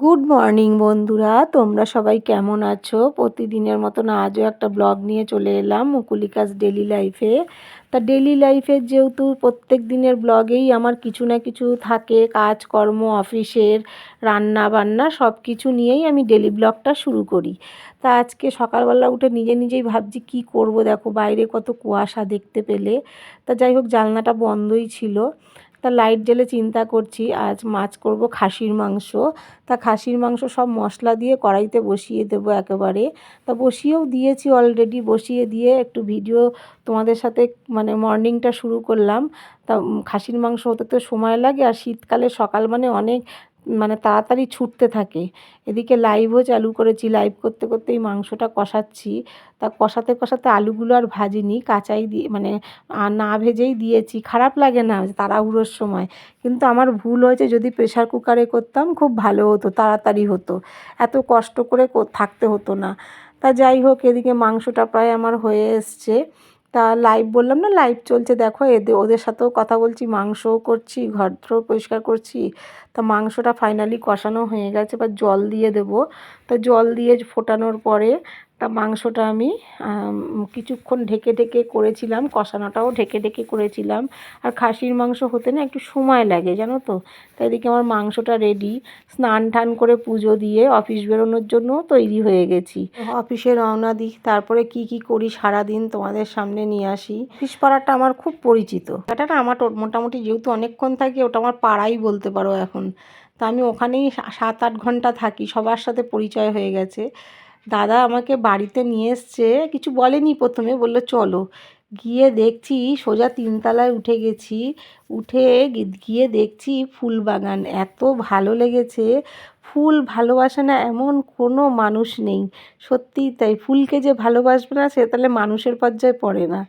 Good morning বন্ধুরা। তোমরা সবাই কেমন আছো? প্রতিদিনের মতন আজও একটা ব্লগ নিয়ে চলে এলাম, মুকুলিকাস ডেলি লাইফে তা ডেলি লাইফের যেহেতু প্রত্যেক দিনের ব্লগেই আমার কিছু না কিছু থাকে, কাজকর্ম, অফিসের রান্না বান্না সব কিছু নিয়েই আমি ডেলি ব্লগটা শুরু করি। তা আজকে সকালবেলা উঠে নিজে নিজেই ভাবছি, কি করব? দেখো, বাইরে কত কুয়াশা দেখতে পেলে। তা যাই হোক, জানলাটা বন্ধই ছিল। তা লাইট জেলে চিন্তা করছি। আজ মাছ করব খাসির মাংস। তা খাসির মাংস সব মশলা দিয়ে কড়াইতে বসিয়ে দেব একেবারে। তা বসিয়েও দিয়েছি অলরেডি বসিয়ে দিয়ে একটু ভিডিও তোমাদের সাথে মানে মর্নিংটা শুরু করলাম। তা খাসির মাংস হতে তো সময় লাগে আর শীতকালে সকাল মানে অনেক মানে তাড়াতাড়ি ছুটতে থাকে। এদিকে লাইভও চালু করেছি। লাইভ করতে করতেই মাংসটা কষাচ্ছি। তা কষাতে কষাতে আলুগুলো আর ভাজিনি। কাঁচাই দিয়ে মানে না ভেজেই দিয়েছি। খারাপ লাগে না তাড়াহুড়োর সময়। কিন্তু আমার ভুল হয়েছে। যদি প্রেশার কুকারে করতাম খুব ভালো হতো, তাড়াতাড়ি হতো। এত কষ্ট করে থাকতে হতো না। তা যাই হোক, এদিকে মাংসটা প্রায় আমার হয়ে এসছে। তা লাইভ বললাম না লাইভ চলছে। দেখো এদের ওদের সাথেও কথা বলছি, মাংসও করছি ঘর পরিষ্কার করছি। তা মাংসটা ফাইনালি কষানো হয়ে গেছে বা জল দিয়ে দেবো। তা জল দিয়ে ফোটানোর পরে তা মাংসটা আমি কিছুক্ষণ ঢেকে ঢেকে করেছিলাম, কষানোটাও ঢেকে ঢেকে করেছিলাম। আর খাসির মাংস হতে না একটু সময় লাগে, জানো তো? তাই এদিকে আমার মাংসটা রেডি স্নান টান করে পুজো দিয়ে অফিস বেরোনোর জন্য তৈরি হয়ে গেছি। অফিসে রওনা দিই, তারপরে কি কি করি সারা দিন তোমাদের সামনে নিয়ে আসি। অফিস পাড়াটা আমার খুব পরিচিত। এটা না আমার মোটামুটি যেহেতু অনেকক্ষণ থাকে, ওটা আমার পাড়াই বলতে পারো এখন। তা আমি ওখানেই সাত আট ঘণ্টা থাকি, সবার সাথে পরিচয় হয়ে গেছে। দাদা আমাকে বাড়িতে নিয়ে এসছে, কিছু বলেনি প্রথমে, বলল, চলো। গিয়ে দেখছি সোজা তিনতলায় উঠে গেছি, উঠে গিয়ে দেখছি ফুল বাগান, এত ভালো লেগেছে, ফুল ভালোবাসে না এমন কোনো মানুষ নেই, সত্যিই তাই, ফুলকে যে ভালোবাসবে না, সে তাহলে মানুষের পর্যায়ে পড়ে না।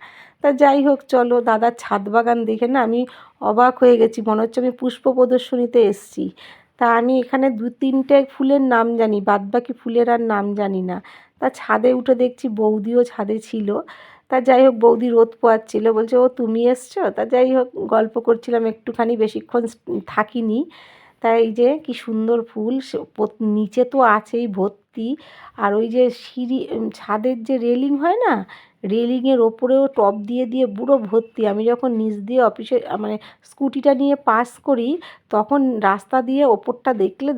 তা যাই হোক, চলো, দাদার ছাদ বাগান দেখে না আমি অবাক হয়ে গেছি, মনে হচ্ছে আমি পুষ্প প্রদর্শনীতে এসছি। তা আমি এখানে দু তিনটে ফুলের নাম জানি, বাদবাকি ফুলের আর নাম জানি না। তা ছাদে উঠে দেখছি বৌদিও ছাদে ছিল। তা যাই হোক, বৌদি রোদ পোয়াচ্ছিল, বলছে, ও, তুমি এসছো? তা যাই হোক, গল্প করছিলাম, একটুখানি বেশিক্ষণ থাকিনি তাই এই যে কি সুন্দর ফুল নিচে তো আছেই ভর্তি। আর ওই যে সিঁড়ি ছাদের যে রেলিং হয় না রেলিংয়ের ওপরেও টপ দিয়ে দিয়ে পুরো ভর্তি। আমি যখন নিচ দিয়ে অফিসে মানে স্কুটিটা নিয়ে পাস করি, তখন রাস্তা দিয়ে ওপরটা দেখলে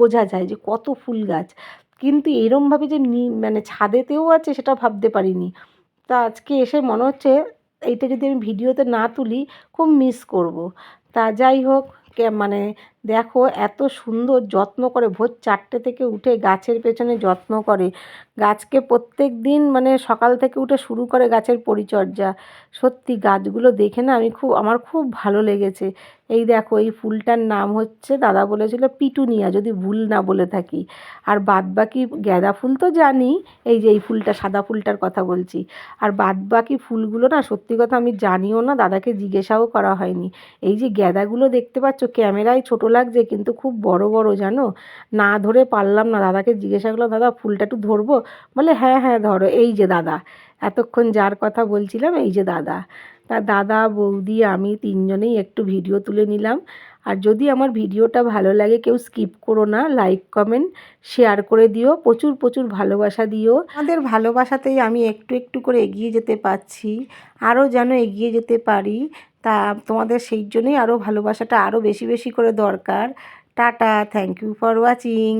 বোঝা যায় যে কত ফুল গাছ। কিন্তু এরমভাবে যে মানে ছাদেতেও আছে সেটা ভাবতে পারিনি। তা আজকে এসে মনে হচ্ছে, এইটা যদি আমি ভিডিওতে না তুলি, খুব মিস করব। তা যাই হোক মানে দেখো এত সুন্দর যত্ন করে ভোর চারটে থেকে উঠে গাছের পেছনে যত্ন করে। গাছকে প্রত্যেক দিন মানে সকাল থেকে উঠে শুরু করে গাছের পরিচর্যা। সত্যি গাছগুলো দেখে না আমি খুব, আমার খুব ভালো লেগেছে। এই দেখো, এই ফুলটার নাম হচ্ছে, দাদা বলেছিল পিটুনিয়া, যদি ভুল না বলে থাকি। আর বাদ বাকি গ্যাদা ফুল তো জানি, এই যে এই ফুলটা, সাদা ফুলটার কথা বলছি। আর বাদ বাকি ফুলগুলো না, সত্যি কথা আমি জানিও না, দাদাকে জিজ্ঞাসাও করা হয়নি। এই যে গ্যাদাগুলো দেখতে পাচ্ছ, ক্যামেরায় ছোট লাগছে, কিন্তু খুব বড় বড়, জানো? না ধরে পারলাম না। দাদাকে জিজ্ঞাসা করলাম, দাদা, ফুলটা একটু ধরবো? বলে হ্যাঁ হ্যাঁ ধরো। এই যে দাদা। এতক্ষণ যার কথা বলছিলাম, এই যে দাদা। তা দাদা, বৌদি, আমি তিনজনেই একটু ভিডিও তুলে নিলাম। আর যদি আমার ভিডিওটা ভালো লাগে, কেউ স্কিপ করো না, লাইক, কমেন্ট, শেয়ার করে দিও। প্রচুর প্রচুর ভালোবাসা দিও। আমাদের ভালোবাসাতেই আমি একটু একটু করে এগিয়ে যেতে পারছি। আরও যেন এগিয়ে যেতে পারি। তা তোমাদের সেই জন্যই আরও ভালোবাসাটা আরও বেশি বেশি করে দরকার। Tata thank you for watching